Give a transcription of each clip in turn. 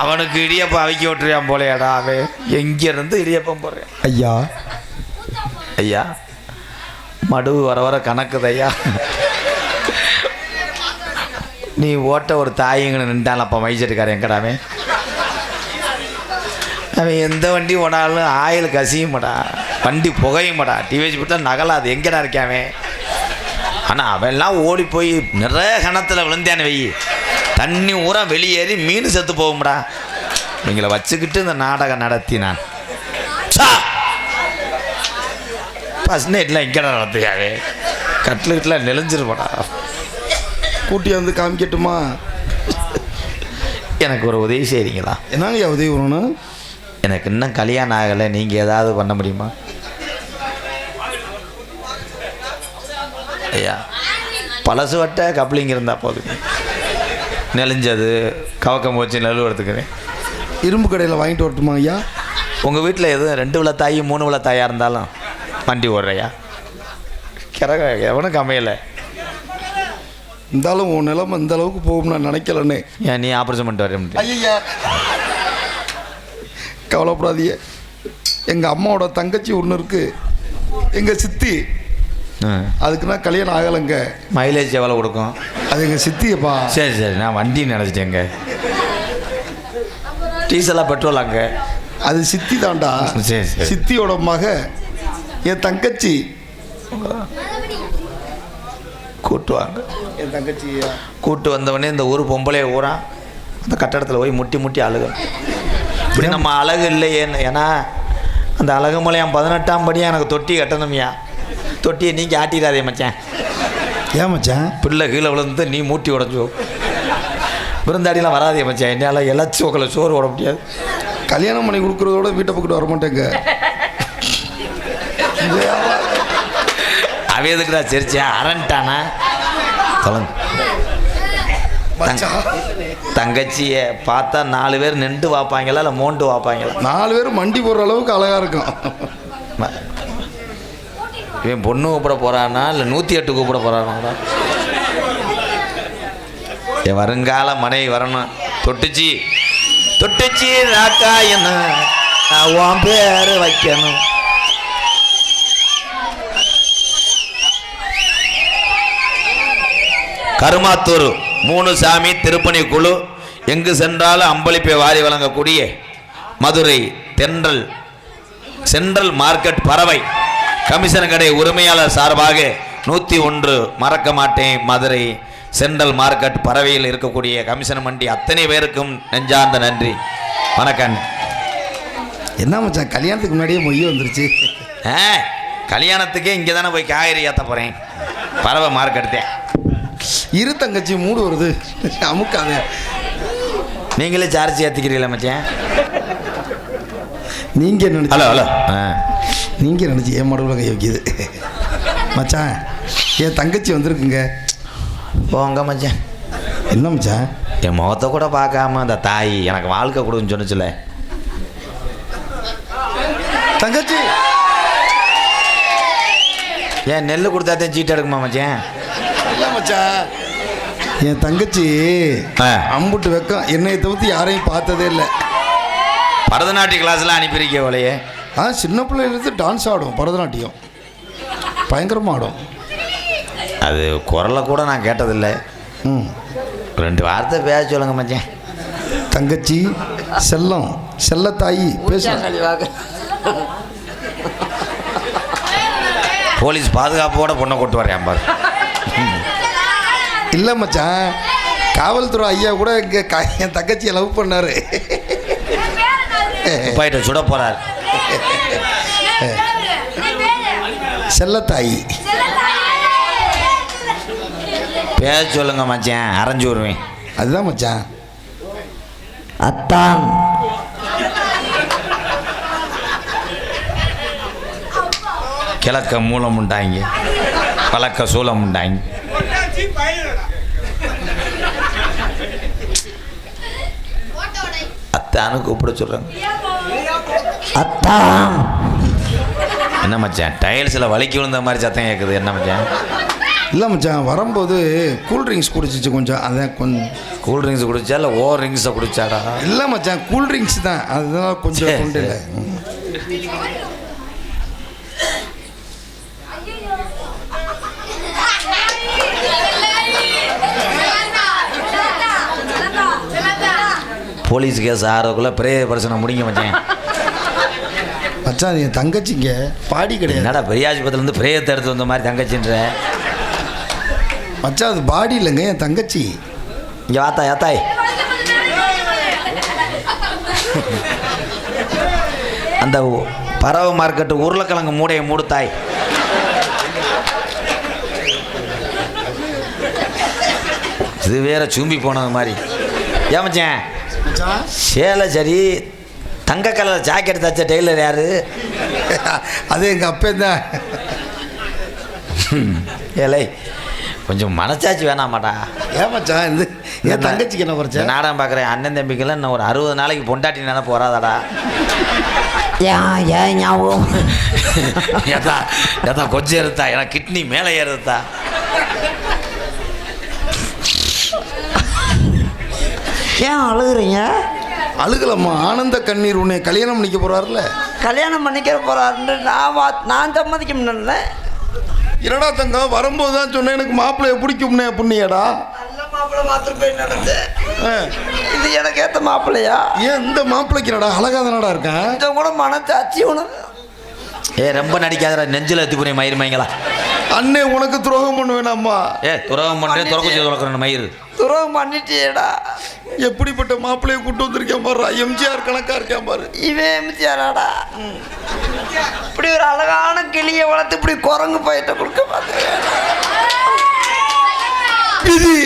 அவனுக்கு இடியப்பம் அவிக்க விட்டுருவான் போலையாடா அவன். எங்கேருந்து இடியப்பம் போடுறேன்? ஐயா. ஐயா மடுவு வர வர கணக்குது ஐயா. நீ ஓட்ட ஒரு தாயங்கன்னு நின்றான் அப்போ மைசெட்டுக்காரன் எங்கடாமே அவன்? எந்த வண்டி ஓடாலும் ஆயில் கசியுமாடா. வண்டி புகையுமாடா. டிவிஎஸ் விட்டா நகலாது. எங்கடா இருக்கான் அவன்? ஆனால் அவன்லாம் ஓடி போய் நிறைய கணத்தில் விழுந்தானே வெயி தண்ணி ஊரா வெளியேறி மீன் செத்து போகும்டா. இவங்களை வச்சுக்கிட்டு இந்த நாடகம் நடத்தி நான். ஃபஸ்ட் நைட்லாம் எங்கடா நடத்துக்காவே கட்லுக்கிட்டலாம் நெளிஞ்சிருப்பாடா. கூட்டி வந்து காமிக்கட்டுமா? எனக்கு ஒரு உதவி செய்கிறீங்களா என்னங்க உதவி பண்ணணும் எனக்கு இன்னும் கல்யாணம் ஆகலை. நீங்கள் ஏதாவது பண்ண முடியுமா? ஐயா பழசு வட்ட கப்ளிங் இருந்தால் போதும். நெளிஞ்சது கவக்கம் போச்சு நெழுவுறதுக்குறேன் இரும்பு கடையில் வாங்கிட்டு வரட்டுமா ஐயா? உங்கள் வீட்டில் எதுவும் ரெண்டு விழா தாய் மூணு விழா தாயாக இருந்தாலும் வண்டி ஓடுறையா? கிறக எவனுக்கு அமையலை? இருந்தாலும் உன் நிலைமை இந்த அளவுக்கு போகும் நான் நினைக்கலன்னு ஏன் நீ ஆப்ரேஷன் பண்ணிட்டு வர முடியும் ஐயா கவலைப்படாதீங்க. எங்கள் அம்மாவோட தங்கச்சி ஒன்று இருக்கு. எங்கள் சித்தி அதுக்கு நான் கல்யாணம் ஆகலைங்க. மைலேஜ் எவ்வளோ கொடுக்கும்? அது எங்கள் சித்தியப்பா. சரி சரி நான் வண்டி நினச்சிட்டேங்க. டீசலாக பெட்ரோல் அங்கே. அது சித்தி தான்டா. சரி, சரி. சித்தியோட மக என் தங்கச்சி. கூட்டுவாங்க என் தங்கச்சி கூட்டு வந்தவொடனே இந்த ஊர் பொம்பளைய ஊரா? அந்த கட்டடத்தில் போய் முட்டி முட்டி அழுகும் இப்படி நம்ம அழகு இல்லையேன்னு ஏன்னா அந்த அழகு மலையான் பதினெட்டாம் படியாக எனக்கு தொட்டி கட்டணும்யா. தொட்டியை நீங்கள் ஆட்டிடாதே மச்சான். ஏன் மச்சான்? பிள்ளை கீழே விழுந்து நீ மூட்டி உடஞ்சோ விருந்தாடிலாம் வராதே மச்சான். என்னால் இலச்சி உக்கல சோறு ஓட முடியாது. கல்யாணம் பண்ணி கொடுக்குறதோட வீட்டை பக்கிட்டு வர மாட்டேங்க அவ எதுக்குடா சிரிச்சா? அரண்டானா சொல்லுங்க தங்கச்சியை பார்த்தா நாலு பேர் நின்று பார்ப்பாங்களா இல்லை மோண்டு பார்ப்பாங்களா நாலு பேர் மண்டி போடுற அளவுக்கு அழகா இருக்கும். இவன் பொண்ணு கூப்பிட போகிறானா இல்லை நூற்றி எட்டு கூப்பிட போகிறானா என் வருங்கால மனைவி வரணும். தொட்டுச்சி. தொட்டுச்சி ராக்கா என்ன? நான் உன் பேர் வைக்கணும். கருமாத்தூர் மூணு சாமி திருப்பணி குழு எங்கு சென்றாலும் அம்பளிப்பை வாரி வழங்கக்கூடிய மதுரை தென்றல் சென்ட்ரல் மார்க்கெட் பறவை. கமிஷன் கடை உரிமையாளர் சார்பாக நூற்றி ஒன்று மறக்க மாட்டேன் மதுரை சென்ட்ரல் மார்க்கெட் பறவையில் இருக்கக்கூடிய கமிஷன் மண்டி அத்தனை பேருக்கும் நெஞ்சார்ந்த நன்றி. வணக்கம். என்ன மச்சான் கல்யாணத்துக்கு முன்னாடியே மொய் வந்துருச்சு. ஆ கல்யாணத்துக்கே இங்கே தானே போய் காய்கறி ஏற்ற போகிறேன் பறவை மார்க்கெட்டு. இரு தங்கச்சி மூடு வருது. அமுக்காத. நீங்களே சார்ஜ் ஏற்றிக்கிறீங்களா மச்சான்? நீங்க நினைச்சு ஹலோ ஹலோ. ஆ. நீங்க நினைச்சு ஏன் மடவுல கை வைக்கிது மச்சான் என் தங்கச்சி வந்திருக்குங்க? போங்க மச்சான். என்ன மச்சான்? என் முகத்தை கூட பார்க்காம அந்த தாய் எனக்கு வாழ்க்கை கொடுன்னு சொன்னுச்சுல. தங்கச்சி! ஏன் நெல் கொடுத்தாத்தையும் சீட்டு எடுக்குமா மச்சான்? இல்ல மச்சான். என் தங்கச்சி. அம்புட்டு வெக்கம் என்னைய தவிர்த்து யாரையும் பார்த்ததே இல்லை. பரதநாட்டிய கிளாஸ்லாம் அனுப்பியிருக்கே போலையே. ஆ சின்ன பிள்ளையிலேருந்து டான்ஸ் ஆடும் பரதநாட்டியம். பயங்கரமாக ஆடும் அது குரலை கூட நான் கேட்டதில்லை. ம். ரெண்டு வார்த்தை பேச சொல்லுங்க மச்சான். தங்கச்சி செல்லம் செல்லத்தாயி பேச. போலீஸ் பாதுகாப்போட பொண்ணை கொண்டு வரேன் பாரு. இல்லை மச்சான் காவல்துறை ஐயா கூட என் தங்கச்சியை லவ் பண்ணாரு. துப்பாயிட்ட சுட போறாரு. செல்லத்தாயி. பேச சொல்லுங்க மச்சான் அரைஞ்சு வருவேன் அதுதான் மச்சான். அத்தான். கிழக்க மூலம் உண்டாங்க பழக்க சூலம் உண்டாங்க அத்தான்னு கூப்பிட சொல்றாங்க. அத்தான். என்ன மச்சான் டைல்ஸில் வலிக்கி விழுந்த மாதிரி சத்தம் கேட்குது என்ன மச்சான்? இல்லை மச்சான் வரும்போது கூல் ட்ரிங்க்ஸ் குடிச்சிச்சு கொஞ்சம். அதான் கொஞ்சம் கூல் ட்ரிங்க்ஸ் குடிச்சா இல்லை ஓவர் ட்ரிங்க்ஸை குடிச்சாடா? இல்லை மச்சான் கூல் ட்ரிங்க்ஸ் தான். அதுதான் கொஞ்சம் கொண்டு இல்லை போலீஸ் கேஸ் ஆறதுக்குள்ளே பெரிய பிரச்சனை முடிங்க மச்சான். மச்சான் என் தங்கச்சிங்க. பாடி கிடையாது. என்னடா பெரிய ஆஸ்பத்திரிலேருந்து பிரேயத்தை எடுத்து வந்த மாதிரி தங்கச்சின்ற? மச்சான் அது பாடி இல்லைங்க என் தங்கச்சி. இங்கே வாத்தா ஏத்தாய் அந்த பறவை மார்க்கெட்டு உருளைக்கிழங்கு மூடையை மூடுத்தாய். இது வேற சும்பி போனது மாதிரி. ஏன் மச்சான்? மச்சான்? சேலை சரி தங்க கலர் ஜாக்கெட் தச்ச டெய்லர் யாரு? அது எங்கள் அப்பே தான். ஏலை கொஞ்சம் மனசாட்சி வேணாமாடா ஏன் மச்சான்? இது என் தங்கச்சிக்கு என்ன பிரச்சனை நாடகம் பார்க்குறேன் அண்ணன் தம்பிக்கெல்லாம் இன்னும் ஒரு அறுபது நாளைக்கு பொண்டாட்டி நினைப்பு வராதாடா ஏன் ஏன் ஞாபகம்? ஏதா ஏதா கொஞ்சம் ஏறுத்தா எனக்கு கிட்னி மேலே ஏறுதா. ஏன் அழுகுறீங்க? அழுகலம்மா. ஆனந்த கண்ணீர் உன்னை கல்யாணம் பண்ணிக்க போறாருல கல்யாணம் பண்ணிக்கிற போறாருன்னு நான் வா நான் சம்மதிக்க முடியல என்னடா தங்கம் வரும்போது தான் சொன்னேன் எனக்கு மாப்பிள்ளைய பிடிக்கும்னே புண்ணியடா. இது எனக்கு ஏற்ற மாப்பிள்ளையா? ஏன் இந்த மாப்பிள்ளைக்கு என்னடா அழகா தானடா இருக்கேன் கூட உனக்கு ஏ ரொம்ப நடிக்காதடா நெஞ்சில் புரிய மயிர் மயங்களா அண்ணே உனக்கு துரோகம் பண்ணுவேனாம்மா. ஏ துறவம் பண்ணுறேன் துறக்குச்சி துறக்கிறேன் மயிர் துரோகம் பண்ணிட்டியேடா எப்படிப்பட்ட மாப்பிள்ளைய கூட்டு வந்திருக்கேன் பாரு. எம்ஜிஆர் கணக்கா இருக்கேன் பாரு. இவன் எம்ஜிஆராடா? இப்படி ஒரு அழகான கிளியை வளர்த்து இப்படி குரங்கு போயிட்ட கொடுக்க பார்த்து விதி.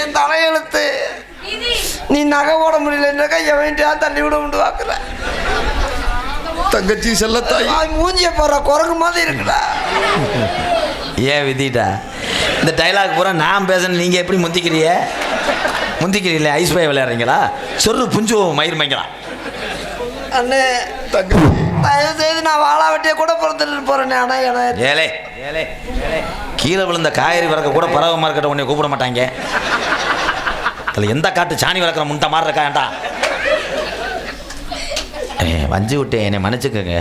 என் தலையெழுத்து. நீ நகை போட முடியலன்னாக்கா எவன்ட்டா தள்ளி விட முடியும் பார்க்கல தங்கச்சி செல்லத்தாய். மூஞ்சிய போடுற குரங்கு மாதிரி இருக்குடா. ஏன் விதிட்டா? இந்த டைலாக் பூரா நான் பேசுறேன் நீங்கள் எப்படி முந்திக்கிறிய முந்திக்கிறீங்களே ஐஸ் பாய் விளையாடுறீங்களா? சொல்லு புஞ்சு மயிர் மயங்களா அண்ணே தயவு செய்து நான் வாழா வெட்டிய கூட பிறந்துட்டு போறேனே ஆனா எனக்கு ஏலே ஏலே ஏலே. கீழே விழுந்த காய்கறி வளர்க்க கூட பறவை மார்க்கெட்டை உன்னை கூப்பிட மாட்டாங்க. அதில் எந்த காட்டு சாணி வளர்க்குற முண்டை மாதிரி இருக்காண்டா வஞ்சி விட்டேன் என்னை மன்னிச்சுக்கோங்க.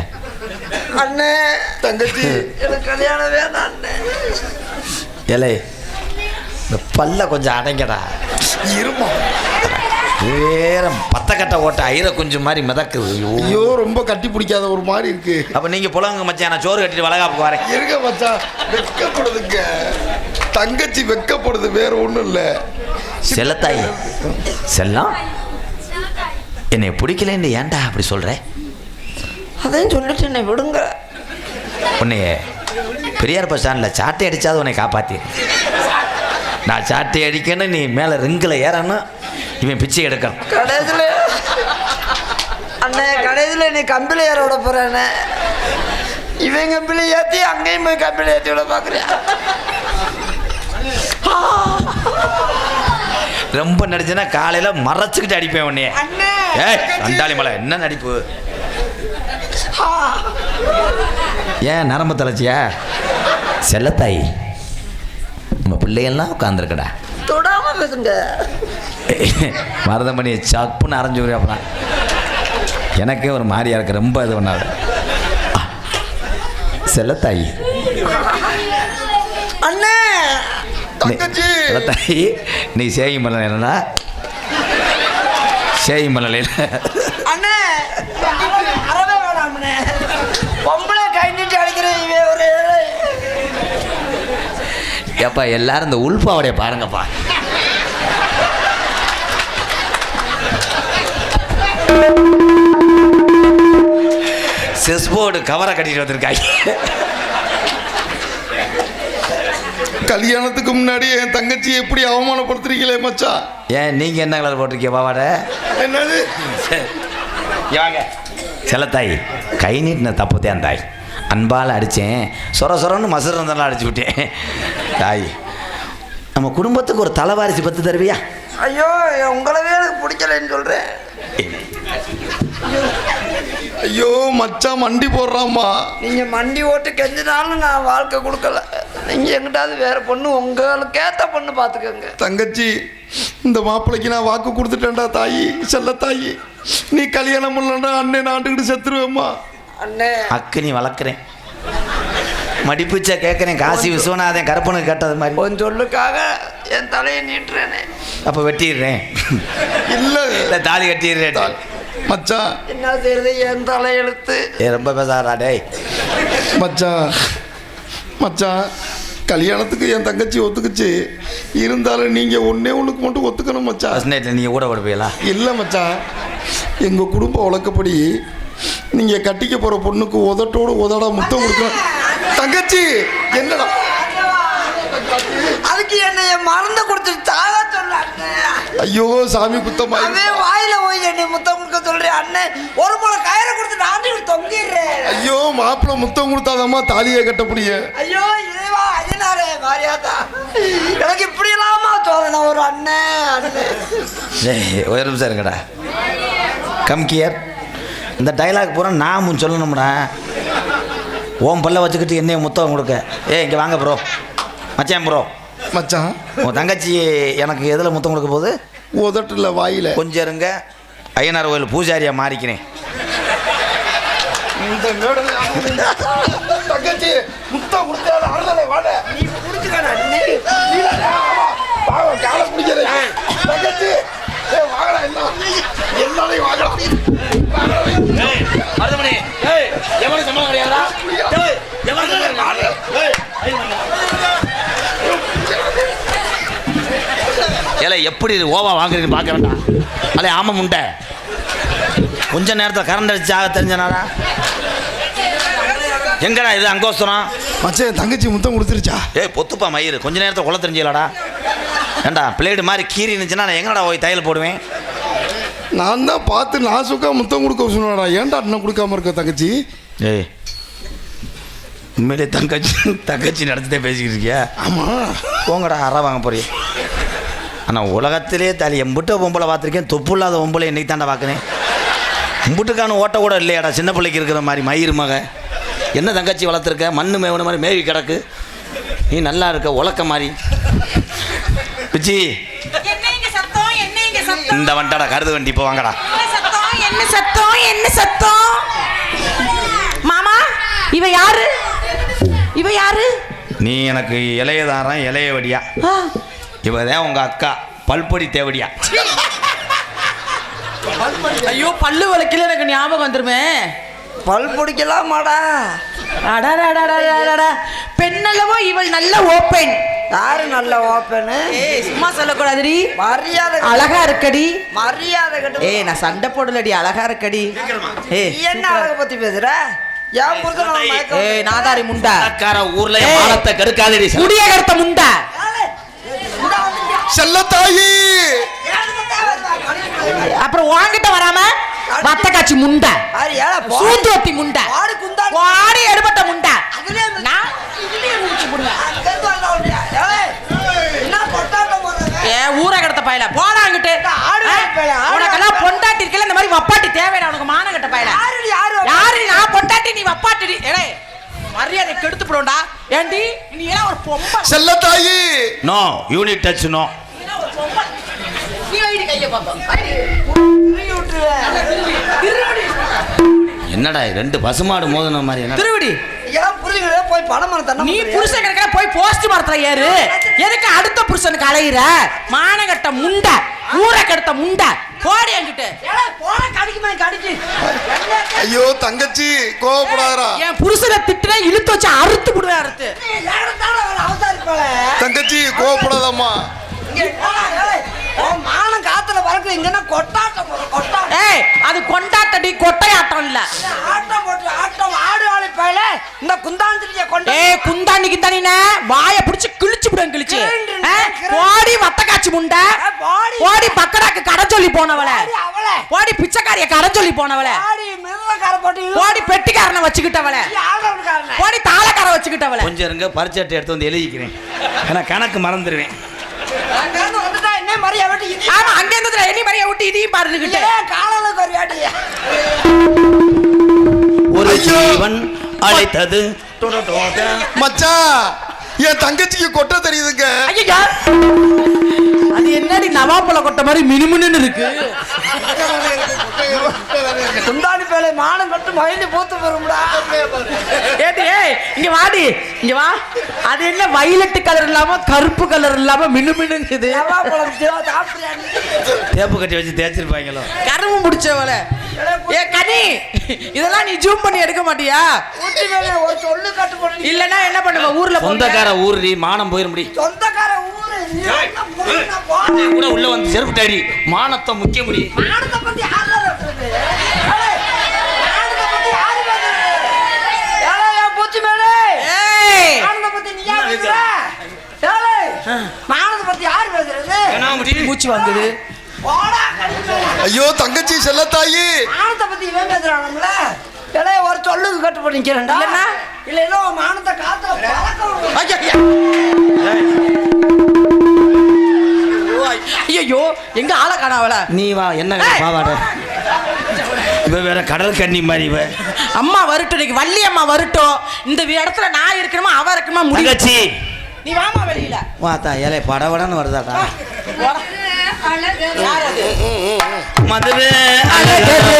அண்ணே தங்கச்சி எனக்கு கல்யாணம் வேணாம் ஏலே இந்த பல்ல கொஞ்சம் அடைங்கடா. இருமா. வேற பத்த கட்டை ஓட்ட ஐர குஞ்சு மாதிரி மிதக்குது. ஐயோ. ரொம்ப கட்டி பிடிக்காத ஒரு மாதிரி இருக்கு. அப்ப நீங்க புலங்க மச்சான் நான் சோறு கட்டிட்டு வளகாப்புக்கு வரேன். இருங்க மச்சான் வெக்கப்படுதுங்க. தங்கச்சி வெக்கப்படுது வேற ஒண்ணும் இல்ல. செல்லத்தாய் செல்லம் என்னை பிடிக்கலன்னு ஏன்டா அப்படி சொல்ற? அதையும் சொல்லிட்டு என்னை விடுங்க. உன்னைய பெரியார் பஸ் ஸ்டாண்டில் சாட்டை அடிச்சாது உன்னை காப்பாத்தி. நான் சாட்டை அடிக்கணும் நீ மேலே ரிங்கில் ஏறணும் இவன் பிச்சை எடுக்கணும் கடைசியில் அண்ணே கடைசியில் என்னை கம்பியில் ஏற விட போறேண்ணே இவன் கம்பியில் ஏற்றி அங்கேயும் போய் கம்பியில் ஏற்றி விட பார்க்குறேன் ரொம்ப நடிச்சேன்னா காலையில் மறைச்சிக்கிட்டு அடிப்பேன் உன்னைய. ஏய் அண்டாளி மலை என்ன நடிப்பு? ஏன் நரம்பு தலைச்சியா செல்லத்தாய் நம்ம பிள்ளைகள்லாம் உட்காந்துருக்கடா தொடாம பேசுங்க. மருதமணி சப்புன்னு அரைஞ்சு விடு அப்புறம் எனக்கே ஒரு மாதிரியா இருக்கு ரொம்ப இது பண்ணாது. செல்லத்தாய். அண்ணே செல்லத்தாய் நீ சேகி மலை என்னன்னா சேகி மலையில் அண்ணே. ஏப்பா எல்லாரும் இந்த உள்பாவடைய பாருங்கப்பா. செஸ் போர்டு கவரை கட்டிட்டு வந்திருக்காங்க கல்யாணத்துக்கு முன்னாடி என் தங்கச்சி எப்படி அவமானப்படுத்துறீங்களே மச்சான்? ஏன் நீங்கள் என்ன கலர் போட்டிருக்கீங்க பாவாடை? என்னது? வாங்க. செல்லத்தாய் கை நீட்டின தப்பு தான் தாய். அன்பால் அடித்தேன் சொர சொரன்னு மசுறு இருந்தாலும் அடிச்சு விட்டேன். தாய். நம்ம குடும்பத்துக்கு ஒரு தலைவாரிசு பத்து தருவியா? ஐயோ உங்களவே எனக்கு பிடிக்கலன்னு சொல்கிறேன் ஐயோ மச்சான் மண்டி போடுறாம்மா. நீங்கள் மண்டி ஓட்டு கெஞ்சினாலும் நான் வாழ்க்கை கொடுக்கல. நீங்கள் எங்கிட்டாவது வேறு பொண்ணு உங்களுக்கு ஏற்ற பொண்ணு பார்த்துக்கோங்க தங்கச்சி இந்த மாப்பிள்ளைக்கு நான் வாக்கு கொடுத்துட்டேன்டா தாயி செல்ல தாயி. நீ கல்யாணம் பண்ணலன்னா அண்ணன் ஆண்டுக்கிட்டு செத்துருவேம்மா. அண்ணே. அக்கு நீ வளர்க்குறேன். மடிப்புச்சா கேட்குறேன் காசி விஸ்வநாதன் கருப்பனுக்கு கேட்டது மாதிரி. உன் சொல்லுக்காக என் தலையை நீட்டுறேனே. அப்போ வெட்டிடுறேன். இல்லை. இல்லை தாலி கட்டிடுறேன். மச்சான். என்ன செய்யறது என் தலையெழுத்து ஏ ரொம்ப பேசாதா டேய். மச்சான். மச்சான் கல்யாணத்துக்கு என் தங்கச்சி ஒத்துக்குச்சு. இருந்தாலும் நீங்கள் ஒன்றே ஒன்றுக்கு மட்டும் ஒத்துக்கணும் மச்சான். ஃபஸ்ட் நைட்டில் நீங்கள் கூட படுப்பீங்களா? இல்லை மச்சான். எங்கள் குடும்ப வழக்கப்படி நீங்கள் கட்டிக்க போகிற பொண்ணுக்கு உதட்டோடு உதடா முத்தம் கொடுக்கணும். தங்கச்சி என்னடா? அதுக்கு என்னைய மறந்து கொடுத்துட்டு தாக சொல்ல அண்ணே. ஐயோ சாமி குத்தமா அவன் வாயில போய் என்னை முத்தம் கொடுக்க சொல்றேன் அண்ணன் ஒரு முளை கயிறை கொடுத்து நாட்டி தொங்கிடுறேன் ஐயோ மாப்பிள்ளை முத்தம் கொடுத்தாதாம்மா தாலியை கட்டப்படிய. ஐயோ இறைவா ஐயனாரே மாரியாதா. எனக்கு இப்படி இல்லாம சோதனை ஒரு அண்ணன் அண்ணன் ஒரு நிமிஷம் இருங்கடா. கம் கியர் இந்த டைலாக் பூரா நான் முன் சொல்லணும்டா. ஓம் பல்ல வச்சுக்கிட்டு என்னைய முத்தம் கொடுக்க. ஏ இங்கே வாங்க ப்ரோ மச்சான் ப்ரோ மச்சான். உன் தங்கச்சி எனக்கு எதில் முத்தம் கொடுக்க போகுது? உதட்டுல வாயில. கொஞ்சம் இருங்க. ஐயனார் கோயில் பூஜாரியாக மாறிக்கிறேன். இந்த மேடல தங்கச்சி முத்தம் கொடுத்தாத அருளலை வாட. நீ புடிச்சுக்கடா அண்ணே பாவம் கால பிடிக்கிறேன். தங்கச்சி ஏ வாங்கடா எல்லாம் எல்லாரையும் வாங்கடா மருதமணி. எவனுக்கு சம்பளம் கிடையாதா? ஏல எப்படி இது ஓவா வாங்குறீங்கன்னு பார்க்க வேண்டாம். அலே ஆமாம் முண்டை. கொஞ்ச நேரத்தில் கரண்ட் அடிச்சு ஆக தெரிஞ்சனாடா. எங்கடா இது அங்கோஸ்தரம்? மச்சான் என் தங்கச்சி முத்தம் கொடுத்துருச்சா? ஏய் பொத்துப்பா மயிறு. கொஞ்ச நேரத்தில் கொள்ள தெரிஞ்சலடா ஏண்டா பிளேடு மாதிரி கீறி இருந்துச்சுன்னா நான் எங்கடா போய் தையல் போடுவேன்? நான் தான் பார்த்து நான் சுக்கா முத்தம் கொடுக்க சொன்னடா. ஏன்டா இன்னும் கொடுக்காம இருக்க தங்கச்சி? ஏய் உண்மையிலே தங்கச்சி தங்கச்சி நடத்திட்டே பேசிக்கிட்டு இருக்கியா? ஆமா. போங்கடா அற வாங்க போறிய. ஆனால் உலகத்திலே தலி எம்புட்ட பொம்பளை பார்த்துருக்கேன். தொப்பு இல்லாத பொம்பளை இன்னைக்கு தாண்டா பார்க்குறேன். எம்புட்டுக்கான ஓட்ட கூட இல்லையாடா. சின்ன பிள்ளைக்கு இருக்கிற மாதிரி மயிர் மக. என்ன தங்கச்சி வளர்த்துருக்க? மண்ணு மேவன மாதிரி மேவி கிடக்கு. நீ நல்லா இருக்க உலக்க மாதிரி. பிச்சி என்னங்க சத்தம் என்னங்க சத்தம் இந்த வண்டாடா கருது வண்டி இப்போ வாங்கடா. என்ன சத்தம்? என்ன சத்தம்? என்ன சத்தம்? மாமா இவ யாரு? இவ யாரு? நீ எனக்கு இலைய தாரன் இலைய வடியா ஆ, இவதான் உங்க அக்கா பல்பொடி தேவடியா. ஐயோ பல்லு வலிக்கல எனக்கு ஞாபகம் வந்துருமே. பல் பிடிக்கலாமாடா அடடடடடடடா. பெண்ணல்லவோ இவள் நல்ல ஓப்பன் யாரு நல்ல ஓப்பனு? ஏய் சும்மா சொல்லக்கூடாதுடி. மரியாதை அழகா இருக்கடி. மரியாதை கட்டு ஏய் நான் சண்டை போடலடி அழகா இருக்கடி. ஏய் நீ என்ன அழக பத்தி பேசுற? என் புருஷன் மயக்கம் ஏய் நாதாரி முண்டா. அக்கார ஊர்ல ஏய். மானத்தை கெடுக்காதடி குடிய கருத்த முண்டா. இருந்தா கழிச்சு அப்புறம் வாங்கிட்ட வராம வத்த காட்சி முண்டை. சூத்துவத்தி முண்டை. வாடி எடுபட்ட முண்டை. நான் முடிச்சு போடுவேன் அங்கிருந்து வந்தா ஒண்டியா? ஏலே, என்ன கொட்டாட்டம் போடுறவன்? ஏ ஊரை கடத்த பயல? போடா அங்கிட்டு உனக்கெல்லாம். பொண்டாட்டி இருக்கல இந்த மாதிரி வப்பாட்டி தேவையில்ல உனக்கு மான கட்ட பயல. யாரு? யாரு நான் பொண்டாட்டி நீ வப்பாட்டி ஏடே மரியாதை கெடுத்து போடும்டா ஏண்டி நீ எல்லாம் ஒரு பொம்பளை. Chellathayi no unit touch no. என்னடா ரெண்டு பசுமாடு மோதின மாதிரி திருவிடி. போய் படம் மரம் தண்ணி நீ புருஷன் கிடக்கிற போய் போஸ்ட் மரத்துல ஏறு. எதுக்கு அடுத்த புருஷனுக்கு அலையிற? மானகட்ட முண்டை ஊரை கெடுத்த முண்டை. போடி என்கிட்ட. போன கடிக்குமே கடிச்சு ஐயோ தங்கச்சி கோவப்படாதடா. என் புருஷனை திட்டுனா இழுத்து வச்சு அறுத்து விடுவேன் அறுத்து. தங்கச்சி கோவப்படாதம்மா. மானம் காத்துல பறக்குது இங்கன்னா கொட்டாட்டம் கொட்டாட்டம். ஏய் அது கொண்டாட்டடி கொட்டையாட்டம் இல்ல. ஆட்டம் போட்டு ஆட்டம் ஆடு ஆளு பயல இந்த குந்தாந்திரிக்க கொண்டு ஏய் குந்தாண்டி கிந்தாண்டின வாய புடிச்சு கிழிச்சு விடுவேன் கிழிச்சு? போடி வத்த காட்சி முண்டை. போடி. பக்கடாக்கு கடை சொல்லி போனவள. போடி பிச்சைக்காரிய கடை சொல்லி போனவள. போடி பெட்டிக்காரனை வச்சுக்கிட்டவள. போடி தாளக்கார வச்சுக்கிட்டவள. கொஞ்சம் இருங்க பரிச்சட்டை எடுத்து வந்து எழுதிக்கிறேன். ஏன்னா கணக்கு மறந்துடுவேன். என்ன மரியா வெட்டி ஆமா அங்க இருந்து எலி மறிய விட்டு இதையும் பாருக்கிட்டு ஏன் காலாளுக்கு ஒரு வேட்டி. ஒரு. ஜீவன் அழைத்தது. மச்சான். என் தங்கச்சிக்கு கொட்ட தெரியுதுங்க. ஐயா அது என்னடி நவாப்பழ கொட்டை மாதிரி மினுமினுன்னு இருக்கு? குந்தாணி பேலை மானம் கட்டு மயிலி பூத்து வரும்டா. ஏடி ஏய் இங்க வாடி இங்க வா. அது என்ன வயலட் கலர் இல்லாம கருப்பு கலர் இல்லாம சாப்பிடுறியா நீ? தேப்பு கட்டி வச்சு தேய்ச்சிருப்பாங்களோ? கரும்பு முடிச்சவள ஏ கனி இதெல்லாம் நீ ஜூம் பண்ணி எடுக்க மாட்டியா? ஊட்டி மேலே ஒரு சொல்லு கட்டு போட்டு இல்லனா என்ன பண்ணுவ? ஊர்ல போங்க. சொந்தக்கார ஊர்டி மானம் போயிட முடி சொந்தக்கார ஊரு. கூட உள்ள வந்து செருப்பு அடி மானத்தை முக்கிய முடி மானத்தை பத்தி யாருடா பேசுறது? ஏய், மானத்தை பத்தி யாரு பேசுறது? ஏலே, என் பூச்சி மேலே. ஏய் மானத்தை பத்தி நீ ஏன் பேசுற? ஏலே, மானத்தை பத்தி யாரு பேசுறது? என்ன முடி மூச்சு வந்தது. ஐயோ தங்கச்சி செல்லத்தாயி மானத்தை பத்தி இவன் பேசுறானுங்கள ஒரு சொல்லுக்கு கட்டு பண்ணி நிக்கிறேன்டா. இல்லைன்னா? உன் மானத்தை காத்துல. ஐயோ எங்க ஆள காணாவல நீ வா என்ன. பாவாட? இவ வேற கடல் கண்ணி மாதிரி இவ. அம்மா வரட்டும் இன்னைக்கு வள்ளி அம்மா வரட்டும் இந்த இடத்துல நான் இருக்கணுமா அவ இருக்கணுமா முடிவு? தங்கச்சி. நீ வாமா வெளியில. வாத்தா ஏலே படபடன்னு வருதாடா? மதுரை ஓ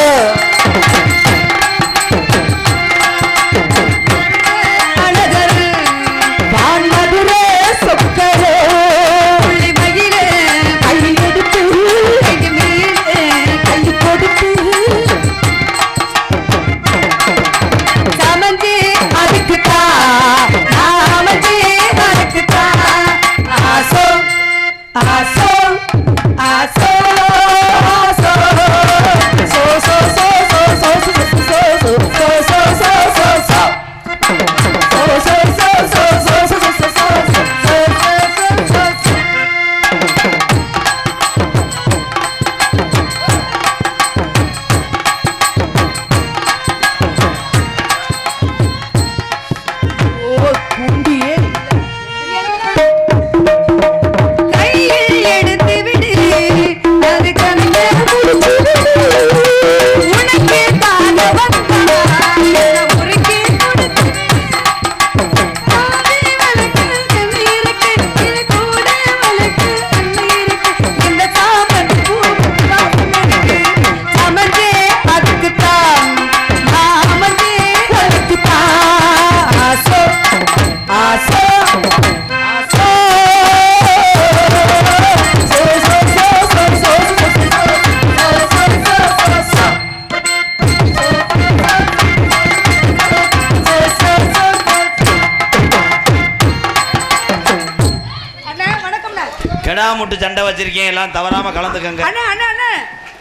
கெடா முட்டு சண்டை வச்சிருக்கேன் எல்லாம் தவறாம கலந்துக்கங்க. அண்ணா அண்ணா அண்ணா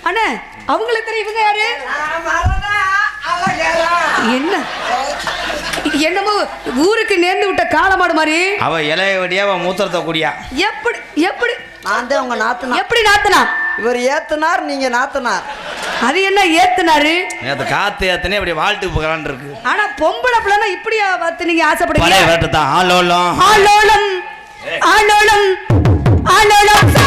அண்ணா அவங்களுக்கு தெரியும் இவங்க யாரு. என்ன? என்னமோ ஊருக்கு நேர்ந்து விட்ட காளமாடு மாதிரி. அவ இலைய வடியா அவ மூத்திரத்தை கூடியா. எப்படி எப்படி? நான் தான் உங்க நாத்தனார். எப்படி நாத்தனா இவர் ஏத்துனார் நீங்க நாத்தனார். அது என்ன ஏத்துனாரு? நேத்து காத்து ஏத்தனே அப்படி வாழ்ட்டு போகலான் இருக்கு. ஆனா பொம்பளை பிள்ளைனா இப்படியா பார்த்து நீங்க ஆசைப்படுறீங்க தான். ஆலோலம். ஆலோலம். ஆலோலம். ஆலோலம் சாலோலமே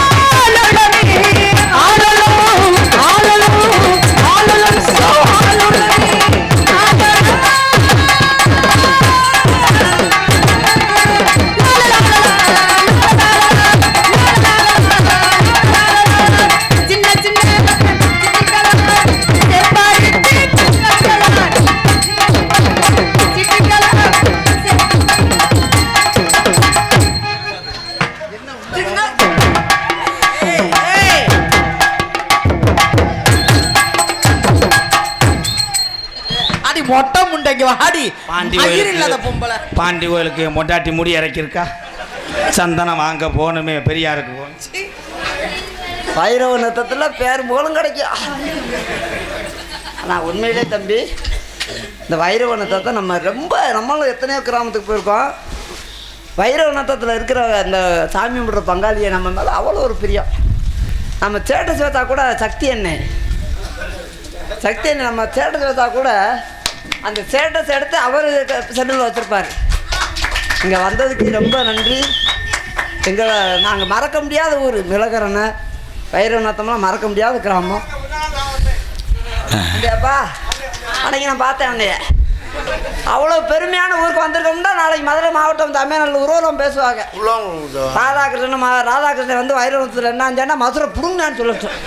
வாடி. பாண்டி இல்லாத பொம்பளை. பாண்டி கோயிலுக்கு மொட்டாட்டி முடி இறக்கியிருக்கா? சந்தனம் வாங்க போகணுமே பெரியாருக்கு போகணும். பைரவ நத்தத்தில் பேர் புகழும் கிடைக்கும். ஆனால் உண்மையிலே தம்பி இந்த வைரவ நத்தத்தை நம்ம ரொம்ப நம்மளும் எத்தனையோ கிராமத்துக்கு போயிருக்கோம். வைரவ நத்தத்தில் இருக்கிற அந்த சாமி கும்பிட்ற பங்காளியை நம்ம மேலே அவ்வளோ ஒரு பிரியம். நம்ம சேட்டை சேர்த்தா கூட சக்தி எண்ணெய் சக்தி எண்ணெய் நம்ம சேட்டை சேர்த்தா கூட அந்த சேட்டஸ் எடுத்து அவர் செல்லில் வச்சுருப்பார். இங்கே வந்ததுக்கு ரொம்ப நன்றி. எங்களை நாங்கள் மறக்க முடியாத ஊர் மிளகரனை வைரநாத்தம்லாம் மறக்க முடியாத கிராமம். அப்படியாப்பா அன்னைக்கு நான் பார்த்தேன் உன்னைய அவ்வளோ பெருமையான ஊருக்கு வந்திருக்கோம்னா நாளைக்கு மதுரை மாவட்டம் தமிழ்நாடு உருவலம் பேசுவாங்க. ராதாகிருஷ்ணன் ராதாகிருஷ்ணன் வந்து வைரவத்தில் என்ன மதுரை புடுங்கன்னு சொல்லட்டும்